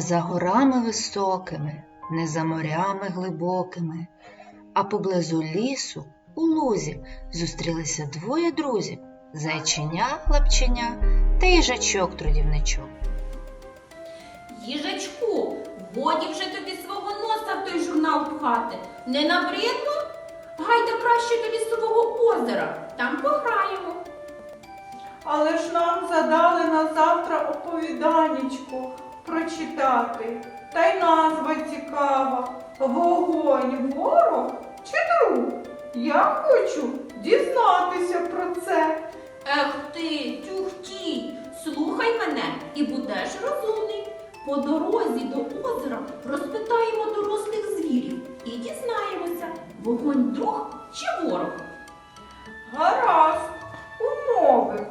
Не за горами високими, не за морями глибокими, а поблизу лісу у лузі зустрілися двоє друзів зайченя, лапченя та їжачок трудівничок. Їжачку, годі вже тобі свого носа в той журнал пхати. Не набридно? Гайда краще до лісового озера, там пограємо. Але ж нам задали на завтра оповіданечко прочитати. Та й назва цікава. Вогонь, ворог чи друг? Я хочу дізнатися про це. Ех ти, тюхтій, слухай мене і будеш розумний. По дорозі до озера розпитаємо дорослих звірів і дізнаємося, вогонь друг чи ворог. Гаразд, умови.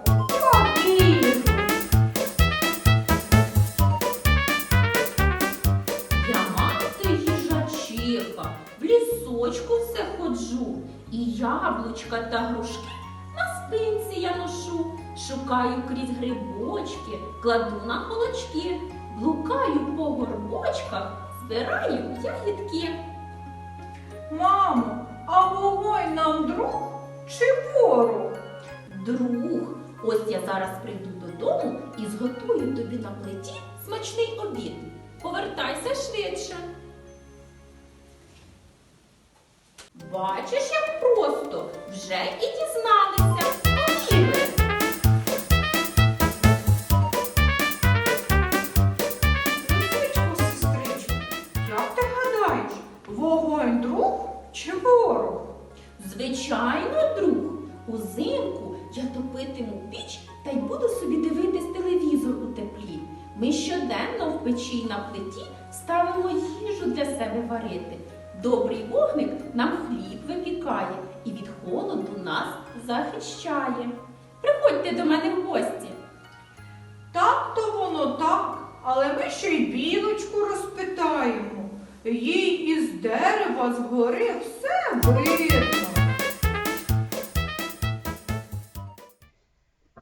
Лісочку все ходжу, і яблучка та грушки на спинці я ношу. Шукаю крізь грибочки, кладу на холочки, блукаю по горбочках, збираю ягідки. Мамо, а вогонь нам друг чи ворог? Друг, ось я зараз прийду додому і зготую тобі на плиті смачний обід. Повертайся швидше. Бачиш, як просто вже і дізналися. Сестричко, як ти гадаєш, вогонь друг чи ворог? Звичайно, друг, узимку я топитиму піч та й буду собі дивитись телевізор у теплі. Ми щоденно в печі й на плиті ставимо їжу для себе варити. Добрий вогник нам хліб випікає і від холоду нас захищає. Приходьте до мене в гості. Так то воно так, але ми ще й білочку розпитаємо. Їй із дерева згори все видно.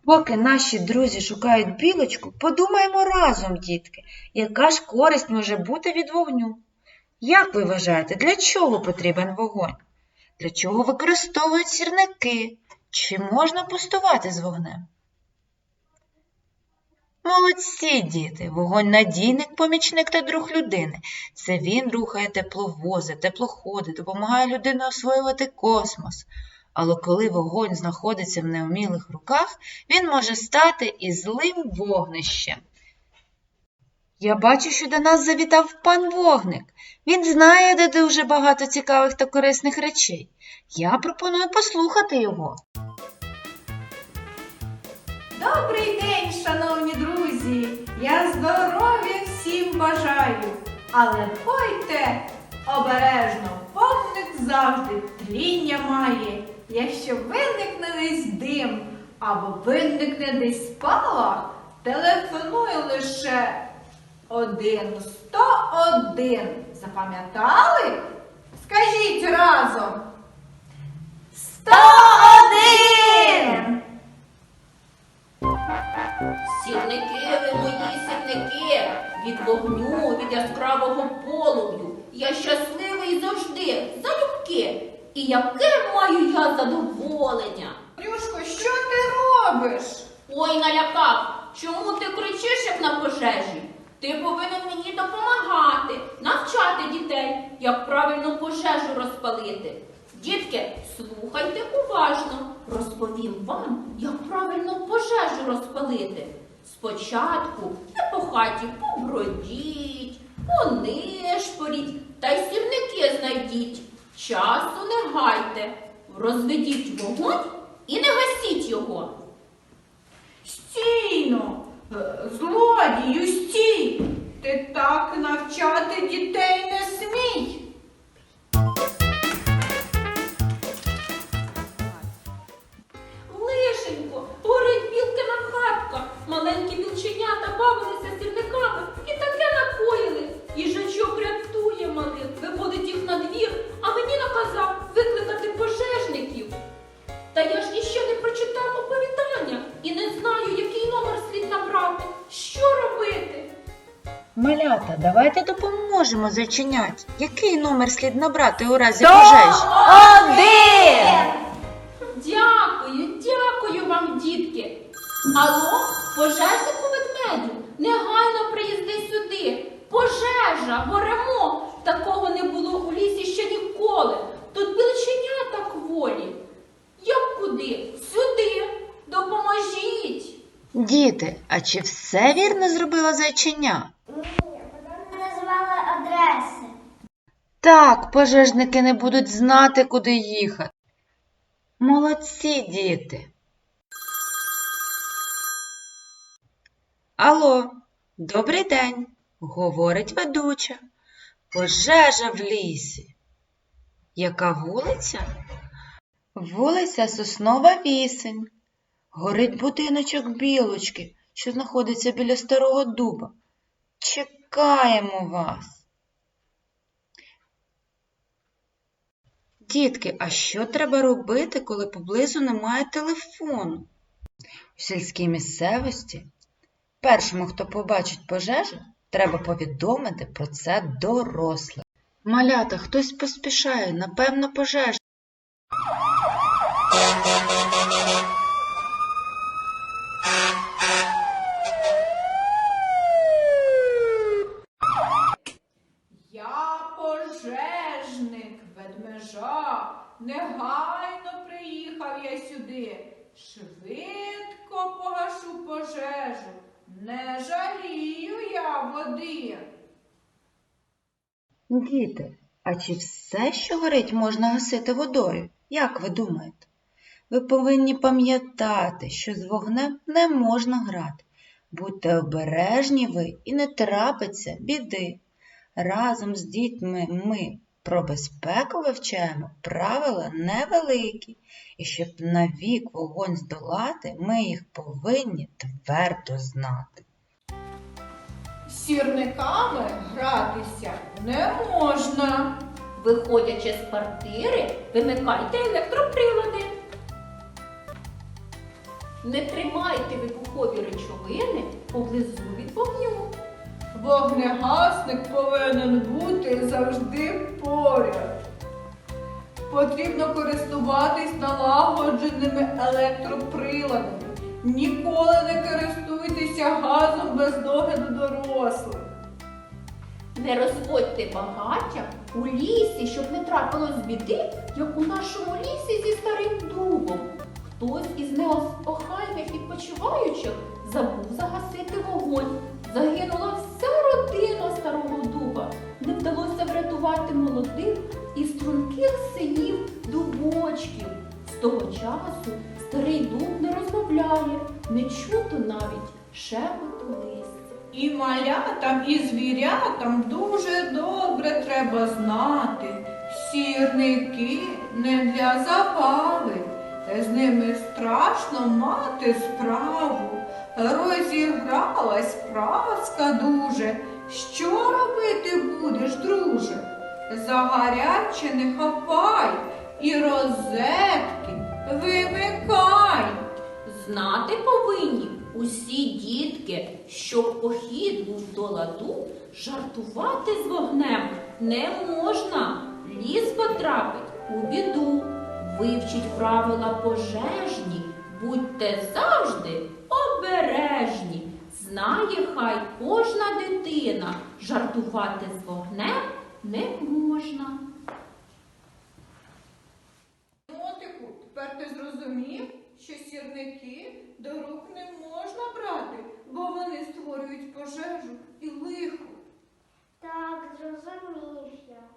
Поки наші друзі шукають білочку, подумаємо разом, дітки, яка ж користь може бути від вогню. Як ви вважаєте, для чого потрібен вогонь? Для чого використовують сірники? Чи можна пустувати з вогнем? Молодці, діти! Вогонь надійник, помічник та друг людини. Це він рухає тепловози, теплоходи, допомагає людині освоювати космос. Але коли вогонь знаходиться в неумілих руках, він може стати і злим вогнищем. Я бачу, що до нас завітав пан вогник. Він знає, де дуже багато цікавих та корисних речей. Я пропоную послухати його. Добрий день, шановні друзі! Я здоров'я всім бажаю. Але ходьте обережно, вогник завжди тління має. Якщо виникне десь дим або виникне десь спалах, телефоную лише один сто один. Запам'ятали? Скажіть разом. Сто один! Сірники ви мої сірники, від вогню, від яскравого полум'ю. Я щасливий завжди, залюбки. І яке маю я задоволення. Нюшко, що ти робиш? Ой, налякав, чому ти кричиш, як на пожежі? Ти повинен мені допомагати, навчати дітей, як правильно пожежу розпалити. Дітки, слухайте уважно, розповім вам, як правильно пожежу розпалити. Спочатку не по хаті побродіть, понишпоріть та й сірники знайдіть. Часу не гайте, розведіть вогонь і не гасіть його. Стійно, е, злодію, стій! Ти так навчати дітей не смій. Лишенько, горить білкина хатка. Маленькі білченята бавилися Малята, давайте допоможемо зайченять. Який номер слід набрати у разі пожежі? Один! Дякую, дякую вам, дітки. Алло, пожежнику ведмедю, негайно приїзди сюди. Пожежа, горемо. Такого не було у лісі ще ніколи. Тут білченята кволі. Як куди? Сюди. Допоможіть. Діти, а чи все вірно зробила зайченя? Так, пожежники не будуть знати, куди їхати. Молодці, діти. Алло, добрий день, говорить ведуча. Пожежа в лісі. Яка вулиця? Вулиця Соснова Вісень. Горить будиночок білочки, що знаходиться біля старого дуба. Чекаємо вас. Дітки, а що треба робити, коли поблизу немає телефону? У сільській місцевості першому, хто побачить пожежу, треба повідомити про це дорослих. Малята, хтось поспішає, напевно, пожежа. Я пожежник, ведмежа, негайно приїхав я сюди. Швидко погашу пожежу, не жалію я води. Діти, а чи все, що горить, можна гасити водою? Як ви думаєте? Ви повинні пам'ятати, що з вогнем не можна грати. Будьте обережні ви і не трапиться біди. Разом з дітьми ми про безпеку вивчаємо правила невеликі, і щоб навік вогонь здолати, ми їх повинні твердо знати. Сірниками гратися не можна. Виходячи з квартири, вимикайте електроприлади. Не тримайте вибухові речовини поблизу від вогню. Вогнегасник повинен бути завжди поряд. Потрібно користуватись налагодженими електроприладами. Ніколи не користуйтеся газом без догляду дорослих. Не розводьте багаття у лісі, щоб не трапилось біди, як у нашому лісі зі старим дубом. Хтось із неохайних відпочиваючих забув загасити вогонь. Загинула вся родина старого дуба. Не вдалося врятувати молодих і струнких синів дубочків. З того часу старий дуб не розмовляє, не чути навіть шепоту листя. І малятам, і звірятам дуже добре треба знати. Сірники не для забави, з ними страшно мати справу. Розігралась праска дуже. Що робити будеш, друже? За гаряче не хапай і розетки вимикай. Знати повинні усі дітки, щоб похід був до ладу, жартувати з вогнем не можна. Ліс потрапить у біду. Вивчіть правила пожежні, будьте завжди обережні знає, хай кожна дитина жартувати з вогнем не можна. Мотику, тепер ти зрозумів, що сірники до рук не можна брати, бо вони створюють пожежу і лихо. Так, зрозумів я.